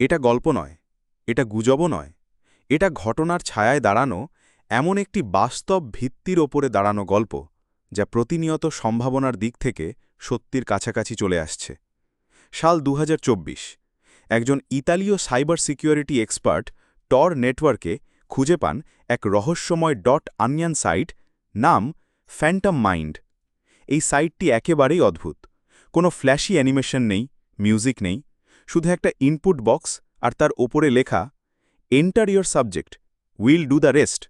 এটা গল্প নয়, এটা গুজবও নয়, এটা ঘটনার ছায়ায় দাঁড়ানো এমন একটি বাস্তব ভিত্তির ওপরে দাঁড়ানো গল্প যা প্রতিনিয়ত সম্ভাবনার দিক থেকে সত্যির কাছাকাছি চলে আসছে। সাল দু হাজার চব্বিশ, একজন ইতালীয় সাইবার সিকিউরিটি এক্সপার্ট টর নেটওয়ার্কে খুঁজে পান এক রহস্যময় ডট আনিয়ান সাইট নাম ফ্যান্টম মাইন্ড। এই সাইটটি একেবারেই অদ্ভুত, কোনো ফ্ল্যাশি অ্যানিমেশন নেই, মিউজিক নেই শুধু একটা ইনপুট বক্স আর তার ওপরে লেখা enter your subject will do the rest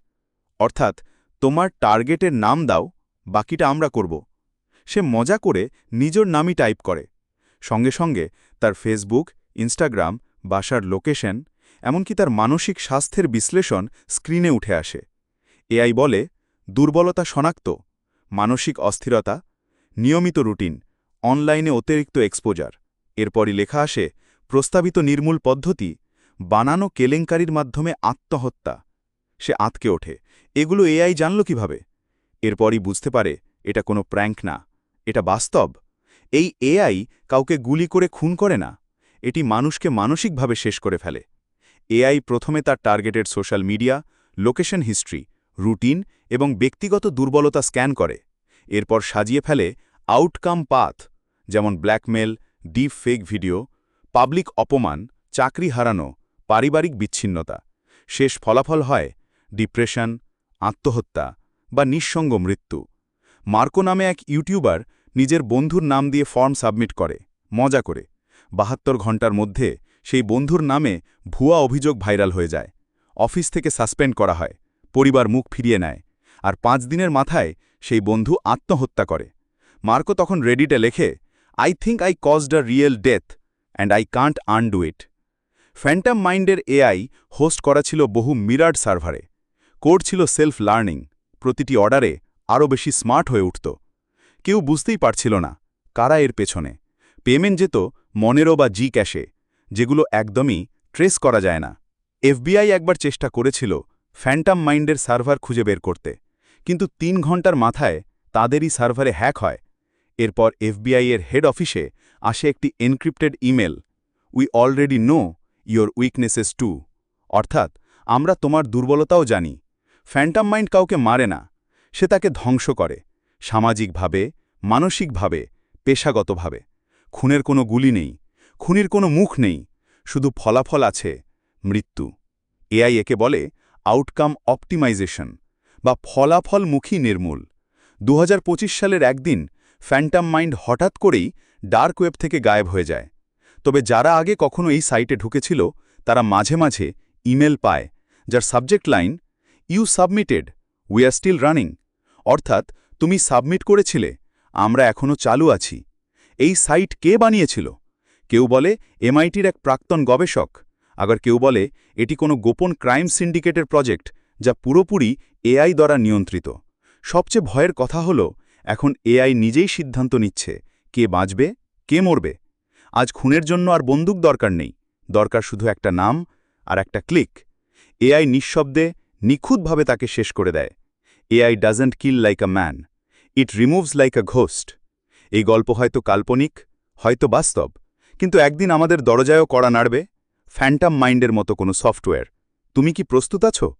অর্থাৎ, তোমার টার্গেটের নাম দাও, বাকিটা আমরা করব। সে মজা করে নিজের নামই টাইপ করে। সঙ্গে সঙ্গে তার ফেসবুক ইনস্টাগ্রাম বাসার লোকেশন এমনকি তার মানসিক স্বাস্থ্যের বিশ্লেষণ স্ক্রিনে উঠে আসে। এআই বলে, দুর্বলতা শনাক্ত, মানসিক অস্থিরতা, নিয়মিত রুটিন অনলাইনে অতিরিক্ত এক্সপোজার এরপরই লেখা আসে প্রস্তাবিত নির্মূল পদ্ধতি বানানো কেলেঙ্কারির মাধ্যমে আত্মহত্যা। সে আতকে ওঠে। এগুলো এআই জানল কীভাবে? এরপরই বুঝতে পারে এটা কোনো প্র্যাঙ্ক না। এটা বাস্তব। এই এআই কাউকে গুলি করে খুন করে না। এটি মানুষকে মানসিকভাবে শেষ করে ফেলে। এআই প্রথমে তার targeted social media, location history, routine এবং ব্যক্তিগত দুর্বলতা স্ক্যান করে। এরপর সাজিয়ে ফেলে আউটকাম পাথ, যেমন blackmail, deep fake video public অপমান, চাকরি হারানো, পারিবারিক বিচ্ছিন্নতা। শেষ ফলাফল হয় ডিপ্রেশন, আত্মহত্যা বা নিঃসঙ্গ মৃত্যু। মার্কো নামে এক ইউটিউবার নিজের বন্ধুর নাম দিয়ে ফর্ম সাবমিট করে, মজা করে। বাহাত্তর ঘণ্টার মধ্যে সেই বন্ধুর নামে ভুয়া অভিযোগ ভাইরাল হয়ে যায়। অফিস থেকে সাসপেন্ড করা হয়, পরিবার মুখ ফিরিয়ে নেয় আর পাঁচ দিনের মাথায় সেই বন্ধু আত্মহত্যা করে। মার্কো তখন রেডিটে লেখে I think I caused a real death and I can't undo it phantom মাইন্ডের এআই হোস্ট করা ছিল বহু মিরাট সার্ভারে কোড ছিল সেলফ লার্নিং প্রতিটি অর্ডারে আরও বেশি স্মার্ট হয়ে উঠত। কেউ বুঝতেই পারছিল না কারা এর পেছনে। পেমেন্ট যেত মনেরো বা জি ক্যাশে যেগুলো একদমই ট্রেস করা যায় না। এফবিআই একবার চেষ্টা করেছিল ফ্যান্টাম মাইন্ডের সার্ভার খুঁজে বের করতে। কিন্তু তিন ঘণ্টার মাথায় তাদেরই সার্ভারে হ্যাক হয়। এরপর এফবিআই এর হেড অফিসে আসে একটি encrypted email we already know your weaknesses too অর্থাৎ, আমরা তোমার দুর্বলতাও জানি। ফ্যান্টাম মাইন্ড কাউকে মারে না। সে তাকে ধ্বংস করে, সামাজিকভাবে, মানসিকভাবে, পেশাগতভাবে। খুনের কোনো গুলি নেই, খুনির কোনো মুখ নেই, শুধু ফলাফল আছে, মৃত্যু। এআই একে বলে আউটকাম অপটিমাইজেশন বা ফলাফলমুখী নির্মূল। দু হাজার পঁচিশ সালের একদিন ফ্যান্টাম মাইন্ড হঠাৎ করেই ডার্ক ওয়েব থেকে গায়েব হয়ে যায়। তবে যারা আগে কখনো এই সাইটে ঢুকেছিল, তারা মাঝে মাঝে ইমেল পায়, যার subject line you submitted we are still running অর্থাৎ, তুমি সাবমিট করেছিলে, আমরা এখনও চালু আছি। এই সাইট কে বানিয়েছিল? কেউ বলে এমআইটির এক প্রাক্তন গবেষক, আবার কেউ বলে এটি কোনো গোপন ক্রাইম সিন্ডিকেটের প্রজেক্ট যা পুরোপুরি এআই দ্বারা নিয়ন্ত্রিত। সবচেয়ে ভয়ের কথা হল এখন এআই নিজেই সিদ্ধান্ত নিচ্ছে, কে বাঁচবে, কে মরবে। আজ খুনের জন্য আর বন্দুক দরকার নেই, দরকার শুধু একটা নাম আর একটা ক্লিক। এআই নিঃশব্দে, নিখুঁতভাবে তাকে শেষ করে দেয়। AI doesn't kill like a man, it removes like a ghost. এই গল্প হয়তো কাল্পনিক, হয়তো বাস্তব, কিন্তু একদিন আমাদের দরজায়ও কড়া নাড়বে, ফ্যান্টাম মাইন্ডের মতো কোনো সফটওয়্যার। তুমি কি প্রস্তুত আছো?